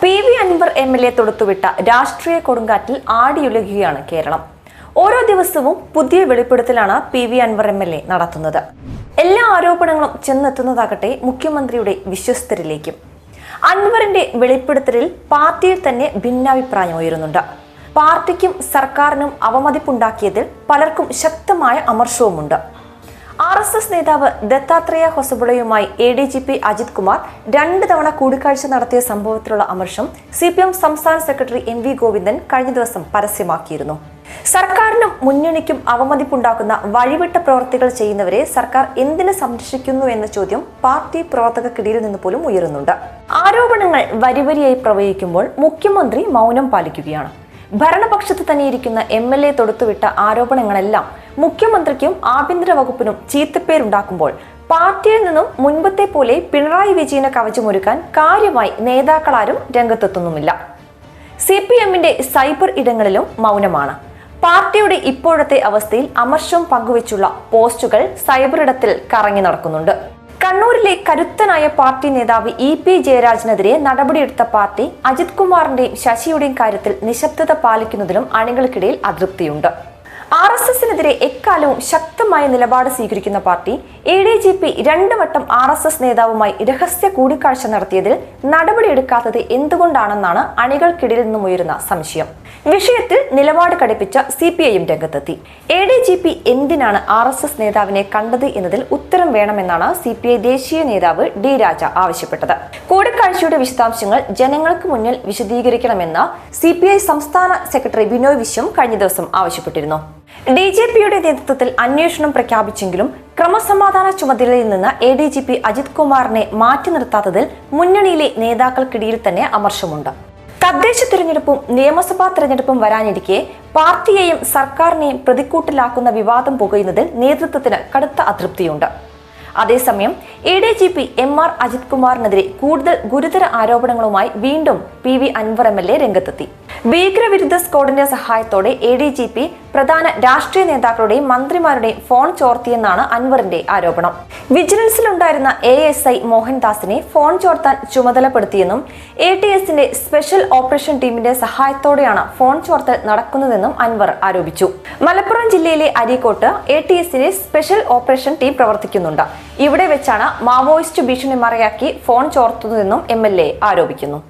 P V Anvar M L A തൊടുത്തുവിട്ട രാഷ്ട്രീയ കൊടുങ്കാറ്റിൽ ആടിയുലകുകയാണ് കേരളം. ഓരോ ദിവസവും പുതിയ വെളിപ്പെടുത്തലാണ് P V Anvar M L A നടത്തുന്നത്. എല്ലാ ആരോപണങ്ങളും ചെന്നെത്തുന്നതാകട്ടെ മുഖ്യമന്ത്രിയുടെ വിശ്വസ്തരിലേക്കും. അൻവറിന്റെ വെളിപ്പെടുത്തലിൽ പാർട്ടിയിൽ തന്നെ ഭിന്നാഭിപ്രായം ഉയരുന്നുണ്ട് പാർട്ടിക്കും സർക്കാരിനും അവമതിപ്പുണ്ടാക്കിയതിൽ പലർക്കും ശക്തമായ അമർഷവുമുണ്ട്. ആർ എസ് എസ് നേതാവ് Dattatreya ഹൊസബുളയുമായി A D G P Ajith Kumar രണ്ട് തവണ കൂടിക്കാഴ്ച നടത്തിയ സംഭവത്തിലുള്ള അമർഷം സി പി എം സംസ്ഥാന സെക്രട്ടറി എം വി ഗോവിന്ദൻ കഴിഞ്ഞ ദിവസം പരസ്യമാക്കിയിരുന്നു. സർക്കാരിനും മുന്നണിക്കും അവമതിപ്പുണ്ടാക്കുന്ന വഴിവിട്ട പ്രവർത്തികൾ ചെയ്യുന്നവരെ സർക്കാർ എന്തിനു സംരക്ഷിക്കുന്നു എന്ന ചോദ്യം പാർട്ടി പ്രവർത്തകർക്കിടയിൽ നിന്ന് പോലും ഉയരുന്നുണ്ട്. ആരോപണങ്ങൾ വരിവരിയായി പ്രവഹിക്കുമ്പോൾ മുഖ്യമന്ത്രി മൗനം പാലിക്കുകയാണ്. ഭരണപക്ഷത്ത് തന്നെയിരിക്കുന്ന എം എൽ എ തൊടുത്തുവിട്ട ആരോപണങ്ങളെല്ലാം മുഖ്യമന്ത്രിക്കും ആഭ്യന്തര വകുപ്പിനും ചീത്തപ്പേരുണ്ടാക്കുമ്പോൾ പാർട്ടിയിൽ നിന്നും മുൻപത്തെ പോലെ പിണറായി വിജയനെ കവചമൊരുക്കാൻ കാര്യമായി നേതാക്കളാരും രംഗത്തെത്തുന്നുമില്ല. സി പി എമ്മിന്റെ സൈബർ ഇടങ്ങളിലും മൗനമാണ്. പാർട്ടിയുടെ ഇപ്പോഴത്തെ അവസ്ഥയിൽ അമർഷം പങ്കുവച്ചുള്ള പോസ്റ്റുകൾ സൈബർ ഇടത്തിൽ കറങ്ങി നടക്കുന്നുണ്ട്. കണ്ണൂരിലെ കരുത്തനായ പാർട്ടി നേതാവ് ഇ പി ജയരാജനെതിരെ നടപടിയെടുത്ത പാർട്ടി അജിത് കുമാറിന്റെയും ശശിയുടെയും കാര്യത്തിൽ നിശബ്ദത പാലിക്കുന്നതിലും അണികൾക്കിടയിൽ അതൃപ്തിയുണ്ട്. ആർ എസ് എസിനെതിരെ എക്കാലവും ശക്തമായ നിലപാട് സ്വീകരിക്കുന്ന party A D G P രണ്ടു വട്ടം ആർ എസ് എസ് നേതാവുമായി രഹസ്യ കൂടിക്കാഴ്ച നടത്തിയതിൽ നടപടിയെടുക്കാത്തത് എന്തുകൊണ്ടാണെന്നാണ് അണികൾക്കിടയിൽ നിന്നും ഉയരുന്ന സംശയം. വിഷയത്തിൽ നിലപാട് കടുപ്പിച്ച സി പി ഐയും രംഗത്തെത്തി. എ ഡി ജി പി എന്തിനാണ് ആർ എസ് എസ് നേതാവിനെ കണ്ടത് എന്നതിൽ ഉത്തരം വേണമെന്നാണ് സി പി ഐ ദേശീയ നേതാവ് ഡി രാജ ആവശ്യപ്പെട്ടത്. കൂടിക്കാഴ്ചയുടെ വിശദാംശങ്ങൾ ജനങ്ങൾക്ക് മുന്നിൽ വിശദീകരിക്കണമെന്ന് സി പി ഐ സംസ്ഥാന സെക്രട്ടറി ബിനോയ് വിശ്വം കഴിഞ്ഞ ദിവസം ആവശ്യപ്പെട്ടിരുന്നു. ഡി ജി പിയുടെ നേതൃത്വത്തിൽ അന്വേഷണം പ്രഖ്യാപിച്ചെങ്കിലും ക്രമസമാധാന ചുമതലയിൽ നിന്ന് A D G P Ajith കുമാറിനെ മാറ്റി നിർത്താത്തതിൽ മുന്നണിയിലെ നേതാക്കൾക്കിടയിൽ തന്നെ അമർഷമുണ്ട്. തദ്ദേശ തിരഞ്ഞെടുപ്പും നിയമസഭാ തിരഞ്ഞെടുപ്പും വരാനിരിക്കെ പാർട്ടിയെയും സർക്കാരിനെയും പ്രതിക്കൂട്ടിലാക്കുന്ന വിവാദം പുകയുന്നതിൽ നേതൃത്വത്തിന് കടുത്ത അതൃപ്തിയുണ്ട്. അതേസമയം A D G P M R Ajith കുമാറിനെതിരെ കൂടുതൽ ഗുരുതര ആരോപണങ്ങളുമായി വീണ്ടും P V Anvar M L A രംഗത്തെത്തി. ഭീകരവിരുദ്ധ സ്ക്വാഡിന്റെ സഹായത്തോടെ എ ഡി ജി പി പ്രധാന രാഷ്ട്രീയ നേതാക്കളുടെയും മന്ത്രിമാരുടെയും ഫോൺ ചോർത്തിയെന്നാണ് അൻവറിന്റെ ആരോപണം. വിജിലൻസിലുണ്ടായിരുന്ന എ എസ് ഐ മോഹൻദാസിനെ ഫോൺ ചോർത്താൻ ചുമതലപ്പെടുത്തിയെന്നും എ ടി എസിന്റെ സ്പെഷ്യൽ ഓപ്പറേഷൻ ടീമിന്റെ സഹായത്തോടെയാണ് ഫോൺ ചോർത്തൽ നടക്കുന്നതെന്നും അൻവർ ആരോപിച്ചു. മലപ്പുറം ജില്ലയിലെ അരീക്കോട്ട് എ ടി എസിന്റെ സ്പെഷ്യൽ ഓപ്പറേഷൻ ടീം പ്രവർത്തിക്കുന്നുണ്ട്. ഇവിടെ വെച്ചാണ് മാവോയിസ്റ്റ് ഭീഷണി മറയാക്കി ഫോൺ ചോർത്തുന്നതെന്നും എം ആരോപിക്കുന്നു.